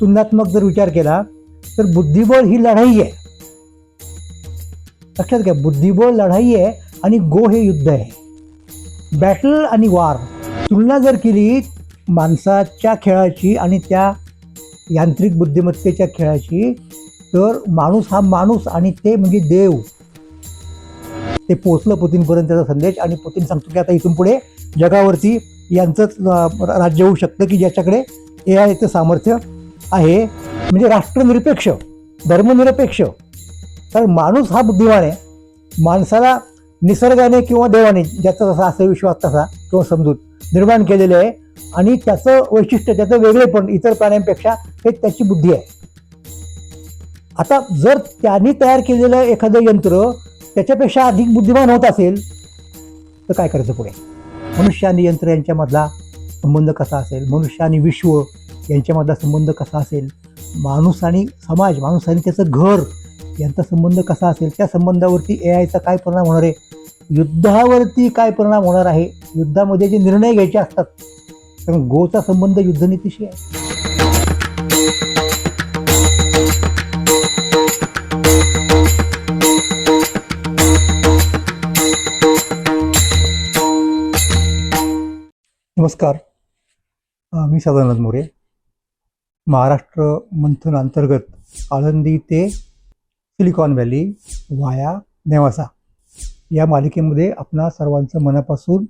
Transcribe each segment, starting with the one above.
तुलनात्मक जर विचार केला तर बुद्धिबळ ही लढाई आहे. लक्षात घ्या बुद्धिबळ लढाई आहे आणि गो हे युद्ध आहे. बॅटल आणि वार तुलना जर केली माणसाच्या खेळाची आणि त्या यांत्रिक बुद्धिमत्तेच्या खेळाची तर माणूस हा माणूस आणि ते म्हणजे देव. ते पोचलं पुतीनपर्यंत त्याचा संदेश आणि पुतीन सांगतो की आता इथून पुढे जगावरती यांचंच राज्य होऊ शकतं की ज्याच्याकडे ए आयचं सामर्थ्य आहे म्हणजे राष्ट्रनिरपेक्ष धर्मनिरपेक्ष. तर माणूस हा बुद्धिमान आहे. माणसाला निसर्गाने किंवा देवाने ज्याचा जसा असा विश्वास तसा किंवा समजूत निर्माण केलेले आहे. आणि त्याचं वैशिष्ट्य त्याचं वेगळेपण इतर प्राण्यांपेक्षा हे त्याची बुद्धी आहे. आता जर त्यांनी तयार केलेलं एखादं यंत्र त्याच्यापेक्षा अधिक बुद्धिमान होत असेल तर काय करायचं पुढे? मनुष्य आणि यंत्र यांच्यामधला संबंध कसा असेल? मनुष्य आणि विश्व यांच्यामधला संबंध कसा असेल? माणूस आणि समाज माणूस आणि त्याचं घर यांचा संबंध कसा असेल? त्या संबंधावरती ए आयचा काय परिणाम होणार आहे? युद्धावरती काय परिणाम होणार आहे? युद्धामध्ये जे निर्णय घ्यायचे असतात कारण गोचा संबंध युद्धनीतीशी आहे. नमस्कार. मी सदानंद मोरे. महाराष्ट्र मंथन अंतर्गत आळंदी ते सिलिकॉन व्हॅली वाया नेवासा या मालिकेमध्ये आपणा सर्वांचं मनापासून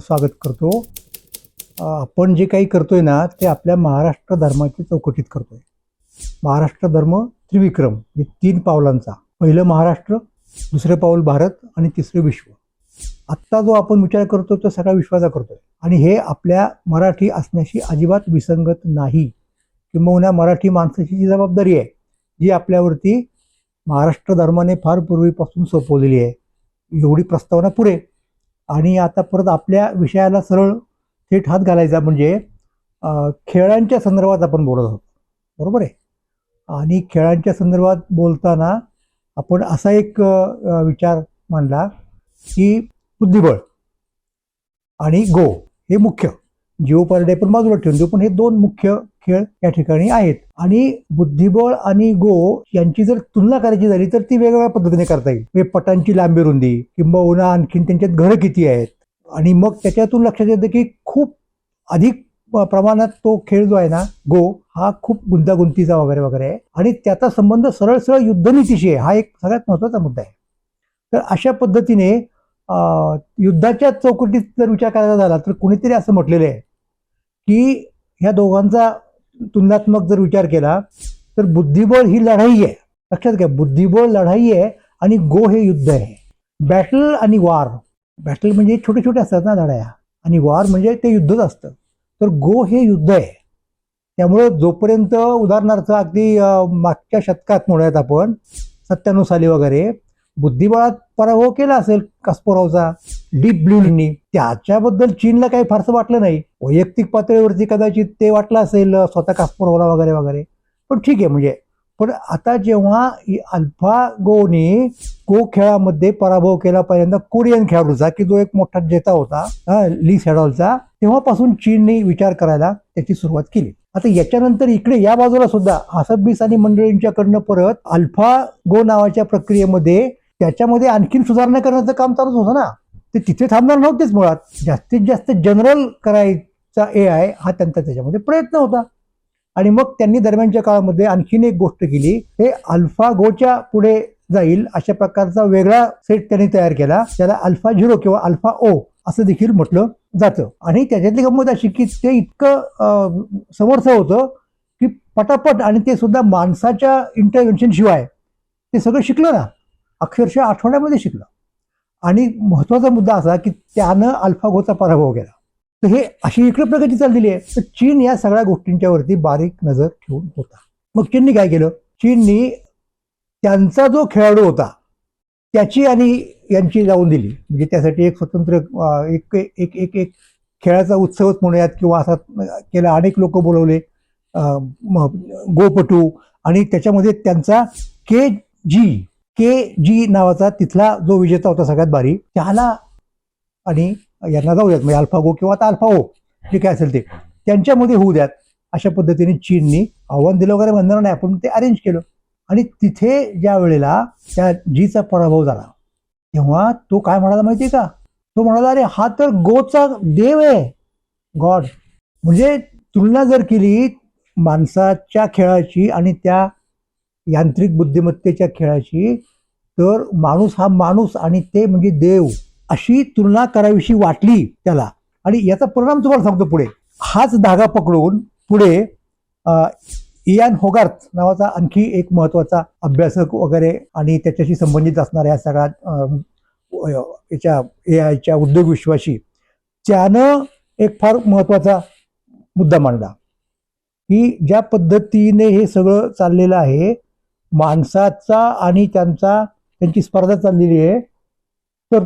स्वागत करतो. आपण जे काही करतोय ना ते आपल्या महाराष्ट्र धर्माची चौकटीत करतोय. महाराष्ट्र धर्म त्रिविक्रम हे तीन पावलांचा पहिलं महाराष्ट्र दुसरं पाऊल भारत आणि तिसरं विश्व. आत्ता जो आपण विचार करतो तो सगळा विश्वाचा करतोय. आणि हे आपल्या मराठी असण्याशी अजिबात विसंगत नाही. किंबहुना मराठी माणसाची जी जबाबदारी आहे जी आपल्यावरती महाराष्ट्र धर्माने फार पूर्वीपासून सोपवलेली आहे एवढी प्रस्तावना पुरे आणि आता परत आपल्या विषयाला सरळ थेट हात घालायचा म्हणजे खेळांच्या संदर्भात आपण बोलत आहोत. बरोबर आहे? आणि खेळांच्या संदर्भात बोलताना आपण असा एक विचार मांडला की बुद्धिबळ आणि गो हे मुख्य. जिओ डे पण बाजूला ठेवून देऊ. पण हे दोन मुख्य खेळ या ठिकाणी आहेत. आणि बुद्धिबळ आणि गो यांची जर तुलना करायची झाली तर ती वेगवेगळ्या पद्धतीने करता येईल. म्हणजे पटांची लांबी रुंदी किंबहुना आणखीन त्यांच्यात घरं किती आहेत? आणि मग त्याच्यातून लक्षात येतं की खूप अधिक प्रमाणात तो खेळ जो आहे ना गो हा खूप गुंतागुंतीचा वगैरे वगैरे आहे. आणि त्याचा संबंध सरळ सरळ युद्धनीतीशी आहे. हा एक सगळ्यात महत्त्वाचा मुद्दा आहे. तर अशा पद्धतीने युद्धाच्या चौकटीत जर विचार करायचा झाला तर कुणीतरी असं म्हटलेलं आहे की ह्या दोघांचा तुलनात्मक जर विचार केला तर बुद्धिबळ ही लढाई आहे. लक्षात घ्या बुद्धिबळ लढाई आहे आणि गो हे युद्ध आहे. बॅटल आणि वार बॅटल म्हणजे छोटे छोटे असतात ना लढाया. आणि वार म्हणजे ते युद्धच असतं. तर गो हे युद्ध आहे. त्यामुळे जोपर्यंत उदाहरणार्थ अगदी मागच्या शतकात म्हणूयात आपण सत्त्याण्णव साली वगैरे बुद्धिबळात पराभव केला असेल कास्पोरावचा डीप ब्ल्यूनी त्याच्याबद्दल चीनला काही फारसं वाटलं नाही. वैयक्तिक पातळीवरती कदाचित ते वाटलं असेल स्वतः कास्पोरावला वगैरे वगैरे. पण ठीक आहे म्हणजे. पण आता जेव्हा अल्फा गोने गो खेळामध्ये पराभव केला पहिल्यांदा कोरियन खेळाडूचा की जो एक मोठा जेता होता ली सेडॉलचा तेव्हापासून चीनने विचार करायला त्याची सुरुवात केली. आता याच्यानंतर इकडे या बाजूला सुद्धा आसब्बीस आणि मंडळींच्याकडनं परत अल्फा गो नावाच्या प्रक्रियेमध्ये त्याच्यामध्ये आणखीन सुधारणा करण्याचं काम चालूच होतं ना. ते तिथे थांबणार नव्हतेच मुळात. जास्तीत जास्त जनरल करायचा ए आय हा त्यांचा त्याच्यामध्ये प्रयत्न होता. आणि मग त्यांनी दरम्यानच्या काळामध्ये आणखीन एक गोष्ट केली. हे अल्फा गोच्या पुढे जाईल अशा प्रकारचा वेगळा सेट त्यांनी तयार केला. त्याला अल्फा झिरो किंवा अल्फा ओ असं देखील म्हटलं जातं. आणि त्याच्यातली गंमत अशी की ते इतकं समर्थ होतं की पटापट आणि ते सुद्धा माणसाच्या इंटरव्हेन्शन शिवाय ते सगळं शिकलं ना. अक्षरशः आठवड्यामध्ये शिकलं. आणि महत्त्वाचा मुद्दा असा की त्यानं अल्फागोचा पराभव केला. तर हे अशी इकडे प्रगती चाललेली आहे. तर चीन या सगळ्या गोष्टींच्या वरती बारीक नजर ठेवून होता. मग चीननी काय केलं? चीननी त्यांचा जो खेळाडू होता त्याची आणि यांची लावून दिली. म्हणजे त्यासाठी एक स्वतंत्र एक एक एक एक खेळाचा उत्सवच म्हणूयात किंवा असा केला अनेक लोक बोलवले. गोपटू आणि त्याच्यामध्ये त्यांचा के जी के जी नावाचा तिथला जो विजेता होता सगळ्यात भारी त्याला आणि यांना जाऊयात म्हणजे अल्फागो किंवा आता अल्फा जे काय असेल ते त्यांच्यामध्ये होऊ द्यात. अशा पद्धतीने चीननी आव्हान दिलं वगैरे म्हणणार नाही आपण ते अरेंज केलं. आणि तिथे ज्या वेळेला त्या जीचा पराभव झाला तेव्हा तो काय म्हणाला माहितीये का? तो म्हणाला अरे हा तर गोचा देव आहे. गॉड. म्हणजे तुलना जर केली माणसाच्या खेळाची आणि त्या यांत्रिक बुद्धिमत्तेच्या खेळाशी तर माणूस हा माणूस आणि ते म्हणजे देव अशी तुलना करावीशी वाटली त्याला. आणि याचा परिणाम तुम्हाला सांगतो पुढे. हाच धागा पकडून पुढे इयान होगार्थ नावाचा आणखी एक महत्त्वाचा अभ्यासक वगैरे आणि त्याच्याशी संबंधित असणाऱ्या या सगळ्या याच्या ए आयच्या उद्योग विश्वाशी त्यानं एक फार महत्त्वाचा मुद्दा मांडला. की ज्या पद्धतीने हे सगळं चाललेलं आहे माणसाचा आणि त्यांचा त्यांची स्पर्धा चाललेली आहे. तर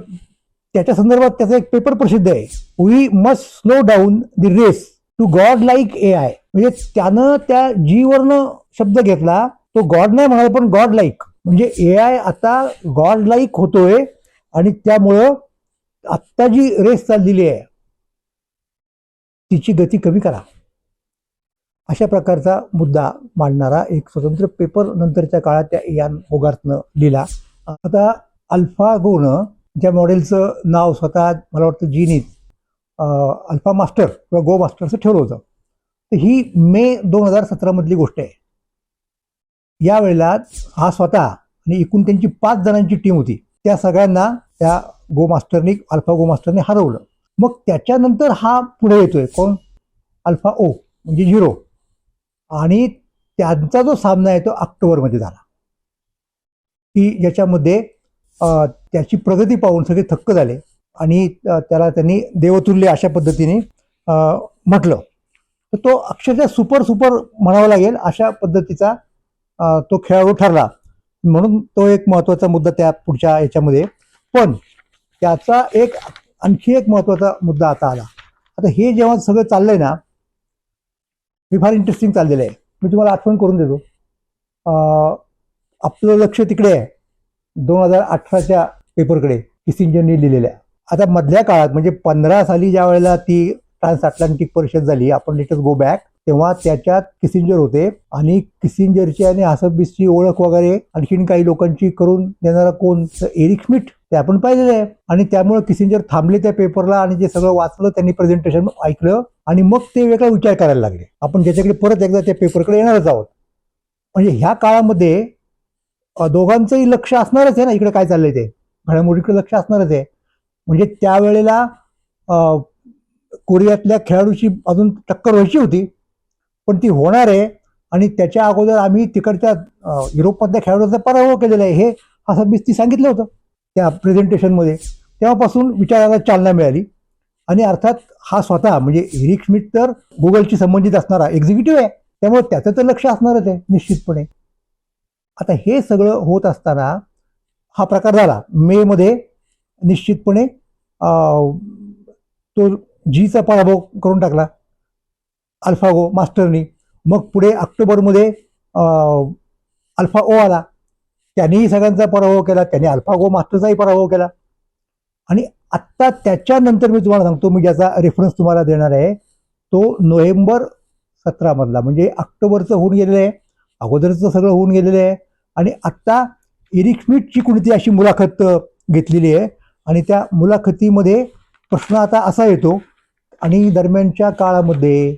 त्याच्या संदर्भात त्याचा एक पेपर प्रसिद्ध आहे. We must slow down the race to god like A I म्हणजे त्यानं त्या जीवरनं शब्द घेतला तो गॉड नाही म्हणाला पण गॉड लाईक म्हणजे ए आय आता गॉड लाईक होतोय आणि त्यामुळं आत्ता जी रेस चाललेली आहे तिची गती कमी करा. अशा प्रकारचा मुद्दा मांडणारा एक स्वतंत्र पेपर नंतरच्या काळात त्या इयान होगार्थनं लिहिला. आता अल्फा गोनं ज्या मॉडेलचं नाव स्वतः मला वाटतं जीनीत अल्फा मास्टर किंवा गो मास्टर असं ठेवलं होतं. तर ही मे दोन हजार सतरामधली गोष्ट आहे. यावेळेला हा स्वतः आणि एकूण त्यांची पाच जणांची टीम होती. त्या सगळ्यांना त्या गो मास्टरनी अल्फा गो मास्टरने हरवलं. मग त्याच्यानंतर हा पुढे येतोय. कोण? अल्फा ओ म्हणजे झिरो. आणि त्यांचा जो सामना आहे तो ऑक्टोबरमध्ये झाला. की याच्यामध्ये त्याची प्रगती पाहून सगळे थक्क झाले आणि त्याला त्यांनी देवतुल्य अशा पद्धतीने म्हटलं. तर तो अक्षरशः सुपर सुपर म्हणावा लागेल अशा पद्धतीचा तो खेळाडू ठरला. म्हणून तो एक महत्त्वाचा मुद्दा त्या पुढच्या याच्यामध्ये पण त्याचा एक आणखी एक महत्त्वाचा मुद्दा आता आला. आता हे जेव्हा सगळं चाललंय ना हे फार इंटरेस्टिंग चाललेलं आहे. मी तुम्हाला आठवण करून देतो. आपलं लक्ष तिकडे आहे. दोन हजार अठराच्या पेपरकडे किसिंजरने लिहिलेल्या आता मधल्या काळात म्हणजे पंधरा साली ज्या वेळेला ती ट्रान्स अटलांटिक परिषद झाली आपण लेटस गो बॅक तेव्हा त्याच्यात किसिंजर होते. आणि किसिंजरची आणि आसबिसची ओळख वगैरे आणखीन काही लोकांची करून देणारा कोण? एरिक स्मिथ ते आपण पाहिलेलं आहे. आणि त्यामुळे किसिंजर थांबले त्या पेपरला आणि जे सगळं वाचलं त्यांनी प्रेझेंटेशन ऐकलं आणि मग ते वेगळा विचार करायला लागले. आपण ज्याच्याकडे परत एकदा त्या पेपरकडे येणारच आहोत. म्हणजे ह्या काळामध्ये दोघांचंही लक्ष असणारच आहे ना इकडे काय चाललंय ते. घडामोडीकडे लक्ष असणारच आहे. म्हणजे त्यावेळेला कोरियातल्या खेळाडूची अजून टक्कर व्हायची होती पण ती होणार आहे. आणि त्याच्या अगोदर आम्ही तिकडच्या युरोपमधल्या खेळाडूंचा पराभव केलेला आहे. हे असं ती सांगितलं होतं. त्या प्रेझेंटेशनमध्ये तेव्हापासून विचाराला चालना मिळाली. आणि अर्थात हा स्वतः म्हणजे एरिक स्मिथ तर गुगलशी संबंधित असणारा एक्झिक्युटिव्ह आहे. त्यामुळे त्याचं तर लक्ष असणारच आहे निश्चितपणे. आता हे सगळं होत असताना हा प्रकार झाला. मेमध्ये निश्चितपणे तो जीचा पराभव करून टाकला. अल्फागो मास्टरनी. मग पुढे ऑक्टोबरमध्ये अल्फा ओ आला. त्यांनीही सगळ्यांचा पराभव केला त्यांनी अल्फागो मास्टरचाही पराभव केला. आणि आत्ता त्याच्यानंतर मी तुम्हाला सांगतो मी ज्याचा रेफरन्स तुम्हाला देणार आहे तो नोव्हेंबर सतरामधला म्हणजे ऑक्टोबरचं होऊन गेलेलं आहे अगोदरचं सगळं होऊन गेलेलं आहे. आणि आत्ता एरिक स्मिथची कुणीतरी अशी मुलाखत घेतलेली आहे. आणि त्या मुलाखतीमध्ये प्रश्न आता असा येतो आणि दरम्यानच्या काळामध्ये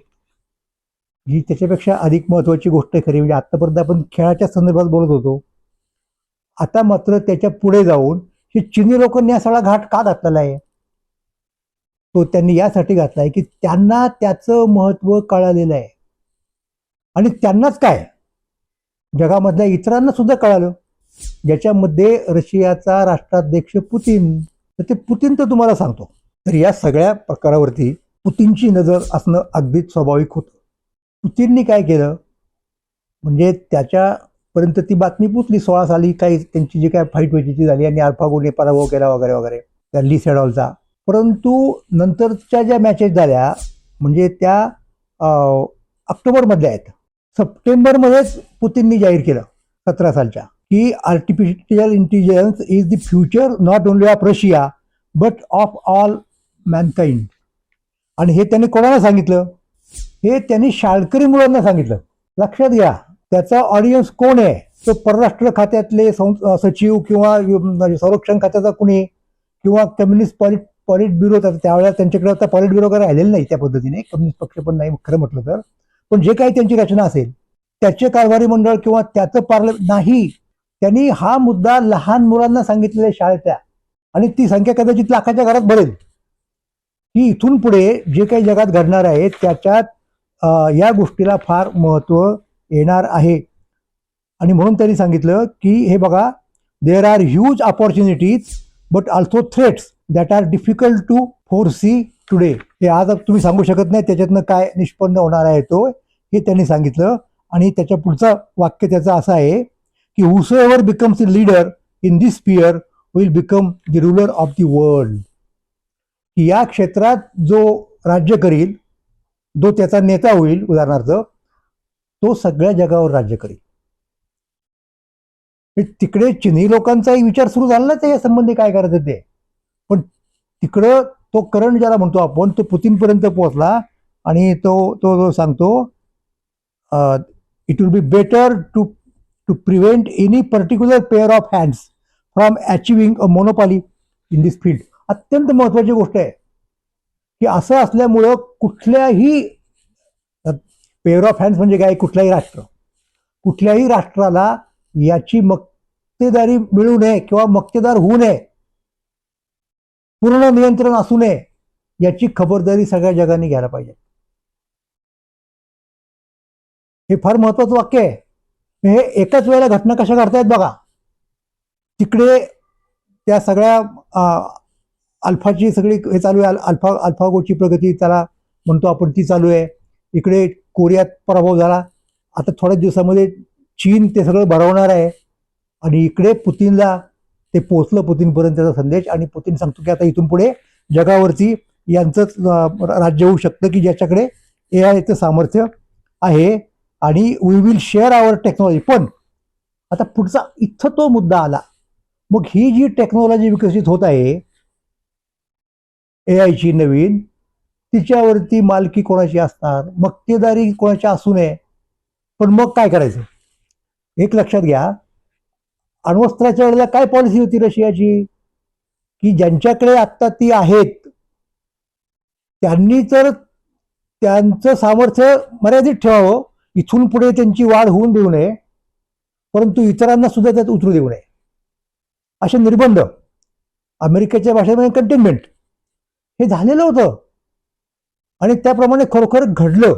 ही त्याच्यापेक्षा अधिक महत्त्वाची गोष्ट खरी म्हणजे आत्तापर्यंत आपण खेळाच्या संदर्भात बोलत होतो आता मात्र त्याच्या पुढे जाऊन हे चिनी लोकांनी हा सगळा घाट का घातलेला आहे? तो त्यांनी यासाठी घातला आहे की त्यांना त्याचं महत्त्व कळालेलं आहे. आणि त्यांनाच काय? जगामधल्या इतरांना सुद्धा कळालं. ज्याच्यामध्ये रशियाचा राष्ट्राध्यक्ष पुतीन तर ते पुतीन तर तुम्हाला सांगतो. तर या सगळ्या प्रकारावरती पुतीनची नजर असणं अगदीच स्वाभाविक होतं. पुतीननी काय केलं? म्हणजे त्याच्या पर्यंत ती बातमी पोचली. सोळा साली काही त्यांची जी काय फाईट व्हायची ती झाली आणि अल्फागोने पराभव केला वगैरे वगैरे. त्या ली सेडॉलचा. परंतु नंतरच्या ज्या मॅचेस झाल्या म्हणजे त्या ऑक्टोबरमधल्या आहेत. सप्टेंबरमध्येच पुतीननी जाहीर केलं सतरा सालच्या की artificial intelligence is the future not only of Russia but of all mankind आणि हे त्यांनी कोणाला सांगितलं? हे त्यांनी शाळकरी मुलांना सांगितलं. लक्षात घ्या. त्याचा ऑडियन्स कोण आहे? तो परराष्ट्र खात्यातले सं- सचिव किंवा म्हणजे संरक्षण खात्याचा कुणी? किंवा कम्युनिस्ट पॉलिट पॉलिट ब्युरो तर त्यावेळेला त्यांच्याकडे आता पॉलिट ब्युरो वगैरे राहिलेलं नाही त्या पद्धतीने. कम्युनिस्ट पक्ष पण नाही खरं म्हटलं तर. पण जे काही त्यांची रचना असेल त्याचे कारभारी मंडळ किंवा त्याचं पार्ल नाही त्यांनी हा मुद्दा लहान मुलांना सांगितलेल्या शाळेतल्या आणि ती संख्या कदाचित लाखाच्या घरात भरेल की इथून पुढे जे काही जगात घडणार आहे त्याच्यात या गोष्टीला फार महत्त्व येणार आहे. आणि म्हणून त्यांनी सांगितलं की हे बघा there are huge opportunities but also threats that are difficult to foresee today हे आज तुम्ही सांगू शकत नाही त्याच्यातनं काय निष्पन्न होणार आहे तो हे त्यांनी सांगितलं. आणि त्याच्या पुढचं वाक्य त्याचं असं आहे की whosoever becomes a leader in this sphere will become the ruler of the world की या क्षेत्रात जो राज्य करील जो त्याचा नेता होईल उदाहरणार्थ तो सगळ्या जगावर राज्य करेल. तिकडे चिनी लोकांचाही विचार सुरू झाला ना या संबंधी काय करायचं ते? पण तिकडं तो करण ज्याला म्हणतो आपण तो पुतीनपर्यंत पोहोचला आणि तो तो जो सांगतो it will be better to to prevent any particular pair of hands from achieving a monopoly in this field अत्यंत महत्वाची गोष्ट आहे. की असं असल्यामुळं कुठल्याही पेअर ऑफ हँड्स म्हणजे काय? कुठलाही राष्ट्र. कुठल्याही राष्ट्राला याची मक्तेदारी मिळू नये किंवा मक्तेदार होऊ नये पूर्ण नियंत्रण असू नये याची खबरदारी सगळ्या जगाने घ्यायला पाहिजे. हे फार महत्वाचं वाक्य आहे. हे एकाच वेळेला घटना कशा घडतायत बघा. तिकडे त्या सगळ्या अल्फाची सगळी हे चालू आहे. अल्फा अल्फागोची प्रगती त्याला म्हणतो आपण ती चालू आहे. इकडे कोरियात पराभव झाला. आता थोड्याच दिवसामध्ये चीन ते सगळं भरवणार आहे. आणि इकडे पुतीनला ते पोचलं पुतीनपर्यंत त्याचा संदेश. आणि पुतीन सांगतो की आता इथून पुढे जगावरती यांचंच राज्य होऊ शकतं की ज्याच्याकडे ए आयचं सामर्थ्य आहे. आणि we will share our technology पण आता पुढचा इथं तो मुद्दा आला. मग ही जी टेक्नॉलॉजी विकसित होत आहे ए आयची नवीन तिच्यावरती मालकी कोणाची असणार? मक्तेदारी कोणाची असू नये. पण मग काय करायचं? एक लक्षात घ्या. अण्वस्त्राच्या वेळेला काय पॉलिसी होती रशियाची? की ज्यांच्याकडे आत्ता ती आहेत त्यांनी तर त्यांचं सामर्थ्य मर्यादित ठेवावं. इथून पुढे त्यांची वाढ होऊन देऊ नये. परंतु इतरांना सुद्धा त्यात उतरू देऊ नये. असे निर्बंध अमेरिकेच्या भाषेमध्ये कंटेनमेंट हे झालेलं होतं. आणि त्याप्रमाणे खरोखर घडलं.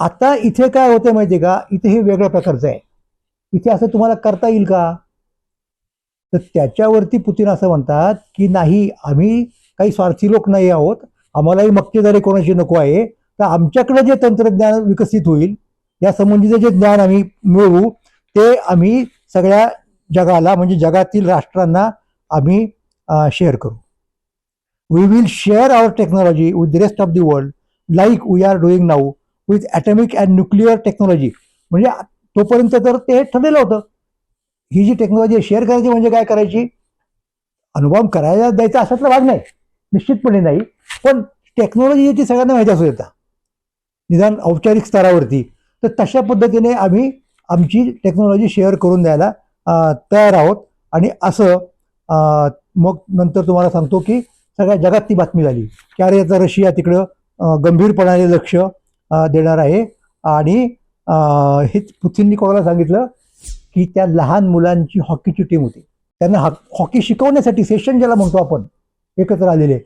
आता इथे काय होतं माहिती का? इथे हे वेगळ्या प्रकारचं आहे. इथे असं तुम्हाला करता येईल का? तर त्याच्यावरती पुतीन असं म्हणतात की नाही आम्ही काही स्वार्थी लोक नाही आहोत. आम्हालाही मक्तेदारी कोणाची नको आहे. तर आमच्याकडे जे तंत्रज्ञान विकसित होईल या संबंधीचं जे ज्ञान आम्ही मिळवू ते आम्ही सगळ्या जगाला म्हणजे जगातील राष्ट्रांना आम्ही शेअर करू. We will share our technology with the rest of the world like we are doing now with atomic and nuclear technology म्हणजे तोपर्यंत तर ते ठरलेलं होतं. ही जी टेक्नॉलॉजी शेअर करायची म्हणजे काय करायची? अनुभव करायला द्यायचा अशातला भाग नाही. निश्चितपणे नाही. पण टेक्नॉलॉजी ती सगळ्यांना माहिती असू देता. निदान औपचारिक स्तरावरती. तर तशा पद्धतीने आम्ही आमची टेक्नॉलॉजी शेअर करून द्यायला तयार आहोत. आणि असं मग नंतर तुम्हाला सांगतो की सगळ्या जगात ती बातमी झाली. की अरे याचा रशिया तिकडं गंभीरपणाने लक्ष देणार आहे. आणि हेच हे पुतीननी कोणाला सांगितलं? की त्या लहान मुलांची हॉकीची टीम होती. त्यांना हॉ- हॉकी शिकवण्यासाठी सेशन ज्याला म्हणतो आपण एकत्र आलेले.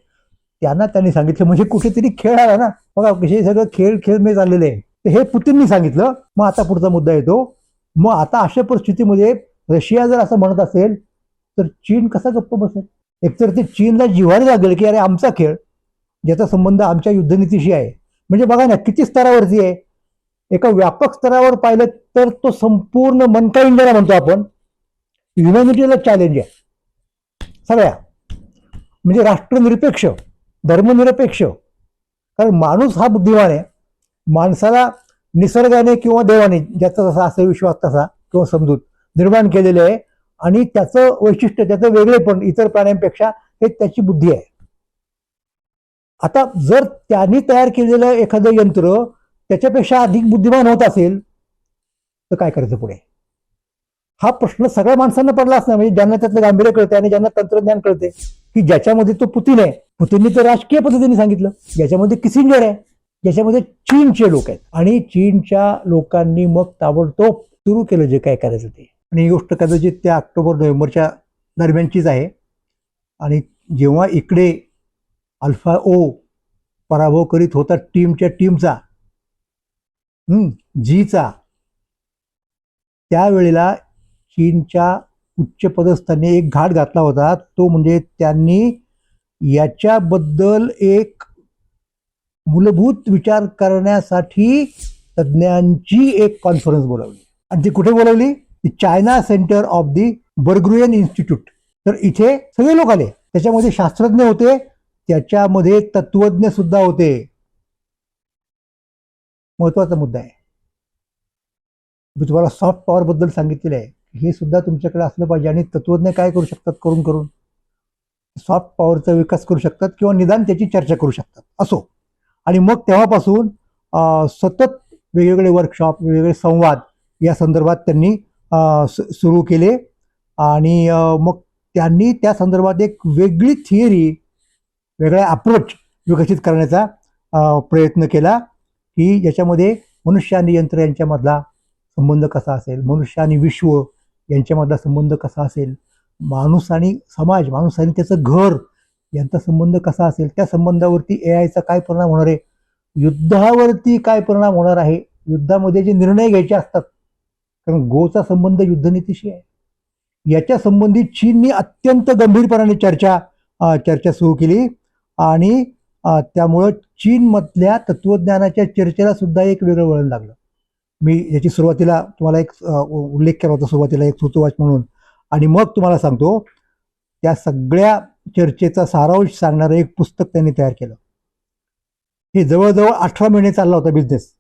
त्यांना त्यांनी सांगितलं म्हणजे कुठेतरी खेळ आला ना. बघा कसे सगळं खेळ खेळ मी चाललेले आहे. तर हे पुतींनी सांगितलं. मग आता पुढचा मुद्दा येतो. मग आता अशा परिस्थितीमध्ये रशिया जर असं म्हणत असेल तर चीन कसा गप्प बसेल? एकतर ते चीनला जिव्हारी लागेल की अरे आमचा खेळ ज्याचा संबंध आमच्या युद्धनीतीशी आहे. म्हणजे बघा ना किती स्तरावरती आहे. एका व्यापक स्तरावर पाहिलं तर तो संपूर्ण मनका इंडियाला म्हणतो आपण. युनॅनिटीला चॅलेंज आहे. सगळ्या. म्हणजे राष्ट्रनिरपेक्ष धर्मनिरपेक्ष. कारण माणूस हा बुद्धिमान आहे. माणसाला निसर्गाने किंवा देवाने ज्याचा जसा असा विश्वास तसा किंवा समजूत निर्माण केलेले आहे आणि त्याचं वैशिष्ट्य त्याचं वेगळेपण इतर प्राण्यांपेक्षा हे त्याची बुद्धी आहे. आता जर त्यांनी तयार केलेलं एखादं यंत्र त्याच्यापेक्षा अधिक बुद्धिमान होत असेल तर काय करायचं पुढे? हा प्रश्न सगळ्या माणसांना पडला असणार म्हणजे ज्यांना त्यातलं गांभीर्य कळते आणि ज्यांना तंत्रज्ञान कळते की ज्याच्यामध्ये तो पुतीन आहे. पुतीननी तर राजकीय पद्धतीने सांगितलं ज्याच्यामध्ये किसिंजर आहे ज्याच्यामध्ये चीनचे लोक आहेत. आणि चीनच्या लोकांनी मग ताबडतोब सुरू केलं जे काय करायचं ते. आणि ही गोष्ट कदाचित त्या ऑक्टोबर नोव्हेंबरच्या दरम्यानचीच आहे. आणि जेव्हा इकडे अल्फा ओ पराभव करीत होता टीमच्या टीमचा जीचा त्यावेळेला चीनच्या उच्चपदस्थांनी एक घाट घातला होता. तो म्हणजे त्यांनी याच्याबद्दल एक मूलभूत विचार करण्यासाठी तज्ज्ञांची एक कॉन्फरन्स बोलावली. आणि ती कुठे बोलावली? China centre of the Berggruen Institute. तर इथे सगळे लोक आले. त्याच्यामध्ये शास्त्रज्ञ होते त्याच्यामध्ये तत्वज्ञ सुद्धा होते. महत्त्वाचा मुद्दा आहे. मी तुम्हाला सॉफ्ट पॉवर बद्दल सांगितलेलं आहे. हे सुद्धा तुमच्याकडे असलं पाहिजे आणि तत्वज्ञ काय करू शकतात करून करून? सॉफ्ट पॉवरचा विकास करू शकतात किंवा निदान त्याची चर्चा करू शकतात. असो. आणि मग तेव्हापासून सतत वेगवेगळे वर्कशॉप वेगवेगळे संवाद या संदर्भात त्यांनी सुरू केले. आणि मग त्यांनी त्या संदर्भात एक वेगळी थिअरी वेगळा अप्रोच विकसित करण्याचा प्रयत्न केला की ज्याच्यामध्ये मनुष्य आणि यंत्र यांच्यामधला संबंध कसा असेल? मनुष्य आणि विश्व यांच्यामधला संबंध कसा असेल? माणूस आणि समाज माणूस आणि त्याचं घर यांचा संबंध कसा असेल? त्या संबंधावरती ए आयचा काय परिणाम होणार आहे? युद्धावरती काय परिणाम होणार आहे? युद्धामध्ये जे निर्णय घ्यायचे असतात कारण गोचा संबंध युद्धनीतीशी आहे. याच्या संबंधित चीननी अत्यंत गंभीरपणाने चर्चा चर्चा सुरू केली. आणि त्यामुळं चीनमधल्या तत्वज्ञानाच्या चर्चेला सुद्धा एक वेगळं वळण लागलं. मी याची सुरुवातीला तुम्हाला एक उल्लेख केला होता सुरुवातीला एक सुतोवाच म्हणून. आणि मग तुम्हाला सांगतो त्या सगळ्या चर्चेचा सारांश सांगणारं एक पुस्तक त्यांनी तयार केलं. हे जवळजवळ अठरा महिने चालला होता बिझनेस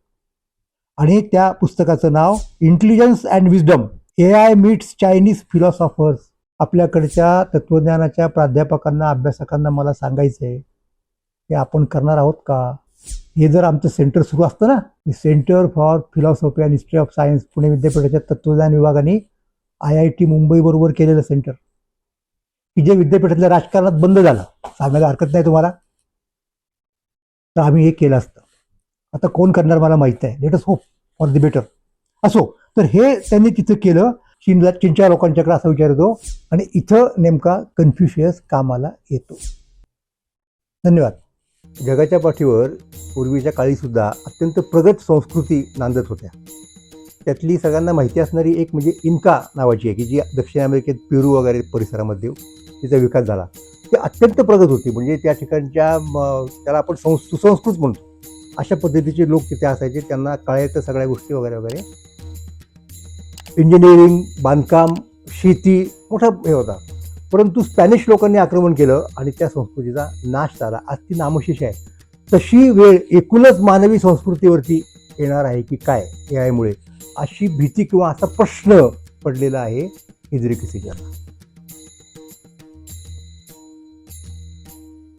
आणि त्या पुस्तकाचं नाव intelligence and wisdom A I meets Chinese philosophers आपल्याकडच्या तत्वज्ञानाच्या प्राध्यापकांना अभ्यासकांना मला सांगायचं आहे की आपण करणार आहोत का? हे जर आमचं सेंटर सुरू असतं ना centre for philosophy and history of science Pune विद्यापीठाच्या तत्वज्ञान विभागाने आय आय टी मुंबईबरोबर केलेलं सेंटर की जे विद्यापीठातल्या राजकारणात बंद झालं. सांगायला हरकत नाही तुम्हाला. तर आम्ही हे केलं असतं. आता कोण करणार मला माहीत आहे. Let us hope for the better असो. तर हे त्यांनी तिथं केलं. चीनला चीनच्या लोकांच्याकडे असा विचार येतो आणि इथं नेमका कन्फ्युशियस कामाला येतो. धन्यवाद. जगाच्या पाठीवर पूर्वीच्या काळी सुद्धा अत्यंत प्रगत संस्कृती नांदत होत्या. त्यातली सगळ्यांना माहिती असणारी एक म्हणजे इन्का नावाची आहे की जी दक्षिण अमेरिकेत पेरू वगैरे परिसरामध्ये तिचा विकास झाला. ती अत्यंत प्रगत होती. म्हणजे त्या ठिकाणच्या त्याला आपण सं सुसंस्कृत म्हणतो. अशा पद्धतीचे लोक तिथे असायचे त्यांना कळायचं सगळ्या गोष्टी वगैरे वगैरे. इंजिनिअरिंग बांधकाम शेती मोठा हे होता. परंतु स्पॅनिश लोकांनी आक्रमण केलं आणि त्या संस्कृतीचा नाश झाला. आज ती नामशेष आहे. तशी वेळ एकूणच मानवी संस्कृतीवरती येणार आहे की काय? ए आयमुळे अशी भीती किंवा असा प्रश्न पडलेला आहे हिजरी किसीच्या.